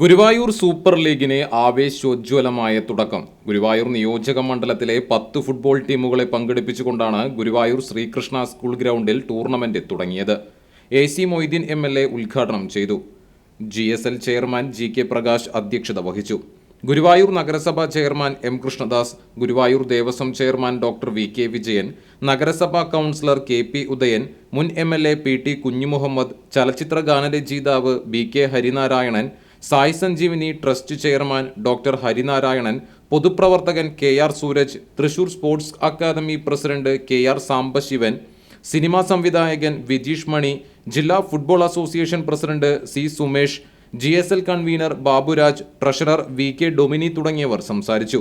Guruvayur super ലീഗിന് ആവേശോജ്വലമായ തുടക്കം. ഗുരുവായൂർ നിയോജക മണ്ഡലത്തിലെ പത്ത് ഫുട്ബോൾ ടീമുകളെ പങ്കെടുപ്പിച്ചുകൊണ്ടാണ് ഗുരുവായൂർ ശ്രീകൃഷ്ണ സ്കൂൾ ഗ്രൗണ്ടിൽ ടൂർണമെന്റ് തുടങ്ങിയത്. A C Moideen M L A ഉദ്ഘാടനം ചെയ്തു. G S L chairman G K Prakash അധ്യക്ഷത വഹിച്ചു. ഗുരുവായൂർ നഗരസഭാ chairman M Krishnadas Guruvayur Devaswom chairman doctor V K Vijayan നഗരസഭാ കൗൺസിലർ കെ പി ഉദയൻ മുൻ M L A P T Kunhumuhammed ചലച്ചിത്ര ഗാനരചയിതാവ് B K Harinarayanan Sai Sanjeevini trust chairman doctor Harinarayanan പൊതുപ്രവർത്തകൻ K R Sooraj Thrissur sports academy president K R Sambasivan cinema സംവിധായകൻ വിജീഷ് മണി ജില്ലാ football association president C Sumesh G convener Baburaj treasurer V K Domini തുടങ്ങിയവർ സംസാരിച്ചു.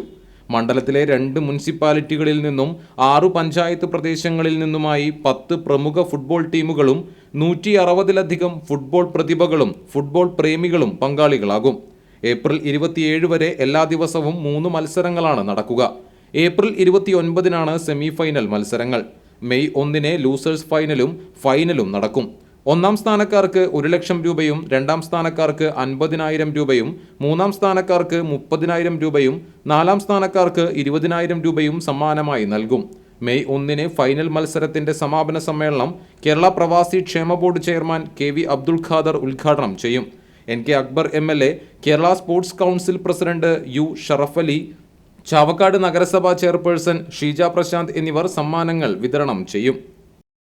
മണ്ഡലത്തിലെ രണ്ട് മുനിസിപ്പാലിറ്റികളിൽ നിന്നും ആറു പഞ്ചായത്ത് പ്രദേശങ്ങളിൽ നിന്നുമായി പത്ത് പ്രമുഖ ഫുട്ബോൾ ടീമുകളും നൂറ്റി അറുപതിലധികം ഫുട്ബോൾ പ്രതിഭകളും ഫുട്ബോൾ പ്രേമികളും പങ്കാളികളാകും. ഏപ്രിൽ ഇരുപത്തിയേഴ് വരെ എല്ലാ ദിവസവും മൂന്ന് മത്സരങ്ങളാണ് നടക്കുക. ഏപ്രിൽ ഇരുപത്തിയൊൻപതിനാണ് സെമി ഫൈനൽ മത്സരങ്ങൾ. മെയ് ഒന്നിന് ലൂസേഴ്സ് ഫൈനലും ഫൈനലും നടക്കും. ഒന്നാം സ്ഥാനക്കാർക്ക് ഒരു ലക്ഷം രൂപയും രണ്ടാം സ്ഥാനക്കാർക്ക് അൻപതിനായിരം രൂപയും മൂന്നാം സ്ഥാനക്കാർക്ക് മുപ്പതിനായിരം രൂപയും നാലാം സ്ഥാനക്കാർക്ക് ഇരുപതിനായിരം രൂപയും സമ്മാനമായി നൽകും. മെയ് ഒന്നിന് ഫൈനൽ മത്സരത്തിന്റെ സമാപന സമ്മേളനം കേരള പ്രവാസി ക്ഷേമ board chairman K V Abdul Khader ഉദ്ഘാടനം ചെയ്യും. N K Akbar M L A Kerala sports council president U Sharafali Chavakkad നഗരസഭാ ചെയർപേഴ്സൺ ഷീജ പ്രശാന്ത് എന്നിവർ സമ്മാനങ്ങൾ വിതരണം ചെയ്യും.